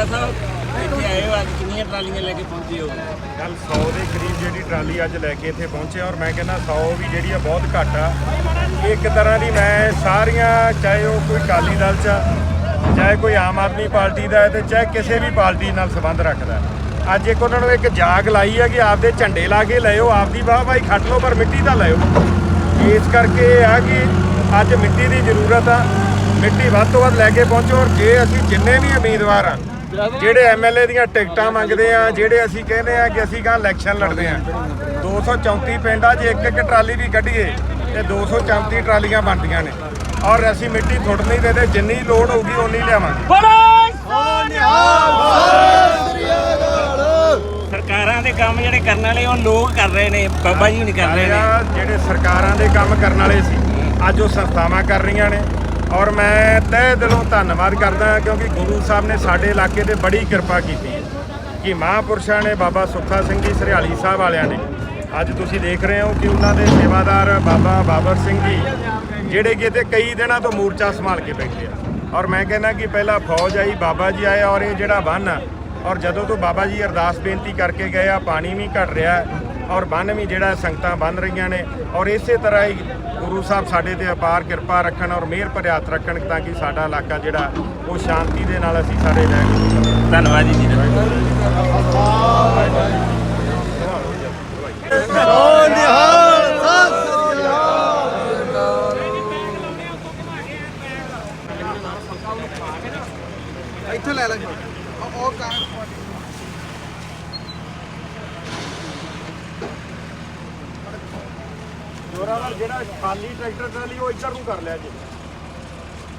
ਜੱਗਾ ਸਾਹਿਬ ਇੱਥੇ ਆਏ ਹੋ ਅੱਜ ਕਿੰਨੀਆਂ ਟਰਾਲੀਆਂ ਲੈ ਕੇ ਪਹੁੰਚੇ ਹੋ? ਕੱਲ 100 ਦੇ ਕਰੀਬ ਜਿਹੜੀ ਟਰਾਲੀ ਅੱਜ ਲੈ ਕੇ ਇੱਥੇ ਪਹੁੰਚੇ ਔਰ ਮੈਂ ਕਹਿੰਦਾ 100 ਵੀ ਜਿਹੜੀ ਆ ਬਹੁਤ ਘੱਟ ਆ। ਇੱਕ ਤਰ੍ਹਾਂ ਦੀ ਮੈਂ ਸਾਰੀਆਂ ਚਾਹੇ ਉਹ ਕੋਈ ਕਾਲੀ ਦਲ ਚ ਆ, ਚਾਹੇ ਕੋਈ ਆਮ ਆਦਮੀ ਪਾਰਟੀ ਦਾ ਹੈ ਤੇ ਚਾਹੇ ਕਿਸੇ ਵੀ ਪਾਰਟੀ ਨਾਲ ਸੰਬੰਧ ਰੱਖਦਾ ਅੱਜ ਇੱਕ ਉਹਨਾਂ ਨੂੰ ਇੱਕ ਜਾਗ ਲਾਈ ਹੈ ਕਿ ਆਪਦੇ ਝੰਡੇ ਲਾ ਕੇ ਲਿਓ ਆਪਦੀ ਵਾਹ ਵਾਹੀ ਖੱਟ ਲਓ ਪਰ ਮਿੱਟੀ ਦਾ ਲਿਓ ਇਸ ਕਰਕੇ ਇਹ ਆ ਕਿ ਅੱਜ ਮਿੱਟੀ ਦੀ ਜ਼ਰੂਰਤ ਆ ਮਿੱਟੀ ਵੱਧ ਤੋਂ ਵੱਧ ਲੈ ਕੇ ਪਹੁੰਚੋ ਔਰ ਜੇ ਅਸੀਂ ਜਿੰਨੇ ਵੀ ਉਮੀਦਵਾਰ ਆ ਜਿਹੜੇ ਐਮਐਲਏ ਦੀਆਂ ਟਿਕਟਾਂ ਮੰਗਦੇ ਆ ਜਿਹੜੇ ਅਸੀਂ ਕਹਿੰਦੇ ਆ ਕਿ ਅਸੀਂ ਕਹਾਂ ਇਲੈਕਸ਼ਨ ਲੜਦੇ ਆ। 234 ਪਿੰਡਾਂ 'ਚ ਇੱਕ ਇੱਕ ਟਰਾਲੀ ਵੀ ਕੱਢੀਏ ਤੇ 234 ਟਰਾਲੀਆਂ ਬਣਦੀਆਂ ਨੇ। ਔਰ ਅਸੀਂ ਮਿੱਟੀ ਥੁੱਟ ਨਹੀਂ ਦੇਦੇ ਜਿੰਨੀ ਲੋੜ ਹੋਊਗੀ ਓਨੀ ਲਿਆਵਾਂਗੇ। ਸਰਕਾਰਾਂ ਦੇ ਕੰਮ ਜਿਹੜੇ ਕਰਨ ਵਾਲੇ ਉਹ ਲੋਕ ਕਰ ਰਹੇ ਨੇ ਬਾਬਾ ਜੀ ਨਹੀਂ ਕਰ ਰਹੇ ਨੇ। ਜਿਹੜੇ ਸਰਕਾਰਾਂ ਦੇ ਕੰਮ ਕਰਨ ਵਾਲੇ ਸੀ ਅੱਜ ਉਹ ਸੰਸਥਾਵਾਂ ਕਰ ਰਹੀਆਂ ਨੇ। ਔਰ ਮੈਂ ਤਹਿ ਦਿਲੋਂ ਧੰਨਵਾਦ ਕਰਦਾ ਕਿਉਂਕਿ ਗੁਰੂ ਸਾਹਿਬ ਨੇ ਸਾਡੇ ਇਲਾਕੇ ਤੇ ਬੜੀ ਕਿਰਪਾ ਕੀਤੀ ਕਿ ਮਹਾਂਪੁਰਸ਼ਾਂ ਨੇ ਬਾਬਾ ਸੁੱਖਾ ਸਿੰਘ ਜੀ, ਸਰਿਆਲੀ ਸਾਹਿਬ ਵਾਲਿਆਂ ਨੇ ਅੱਜ ਤੁਸੀਂ ਦੇਖ ਰਹੇ ਹੋ ਕਿ ਉਹਨਾਂ ਦੇ ਸੇਵਾਦਾਰ ਬਾਬਾ ਬਾਬਰ ਸਿੰਘ ਜੀ, ਜਿਹੜੇ ਕਿ ਇੱਥੇ ਕਈ ਦਿਨਾਂ ਤੋਂ ਮੋਰਚਾ ਸੰਭਾਲ ਕੇ ਬੈਠੇ ਆ। ਔਰ ਮੈਂ ਕਹਿੰਦਾ ਕਿ ਪਹਿਲਾਂ ਫੌਜ ਆਈ, ਬਾਬਾ ਜੀ ਆਏ ਔਰ ਇਹ ਜਿਹੜਾ ਬੰਨ ਆ, ਔਰ ਜਦੋਂ ਤੋਂ ਬਾਬਾ ਜੀ ਅਰਦਾਸ ਬੇਨਤੀ ਕਰਕੇ ਗਏ ਆ, ਪਾਣੀ ਵੀ ਘਟ ਰਿਹਾ ਔਰ ਬੰਨ ਵੀ ਜਿਹੜਾ ਸੰਗਤਾਂ ਬੰਨ ਰਹੀਆਂ ਨੇ ਔਰ ਇਸੇ ਤਰ੍ਹਾਂ ਹੀ ਗੁਰੂ ਸਾਹਿਬ ਸਾਡੇ ਤੇ ਅਪਾਰ ਕਿਰਪਾ ਰੱਖਣ ਔਰ ਮਿਹਰ ਭਰਿਆ ਹੱਥ ਰੱਖਣ ਤਾਂ ਕਿ ਸਾਡਾ ਇਲਾਕਾ ਜਿਹੜਾ ਉਹ ਸ਼ਾਂਤੀ ਦੇ ਨਾਲ ਅਸੀਂ ਸਾਰੇ ਰਹਿ ਸਕੀਏ ਧੰਨਵਾਦ ਜੀ ਜੀ ਇੱਥੇ ਲੈ ਲੈ। ਉਹ ਉਹ ਕਾਂ ਜਿਹੜਾ ਖਾਲੀ ਟਰੈਕਟਰ ਟਰਾਲੀ ਉਹ ਇੱਧਰ ਨੂੰ ਕਰ ਲਿਆ ਜੀ।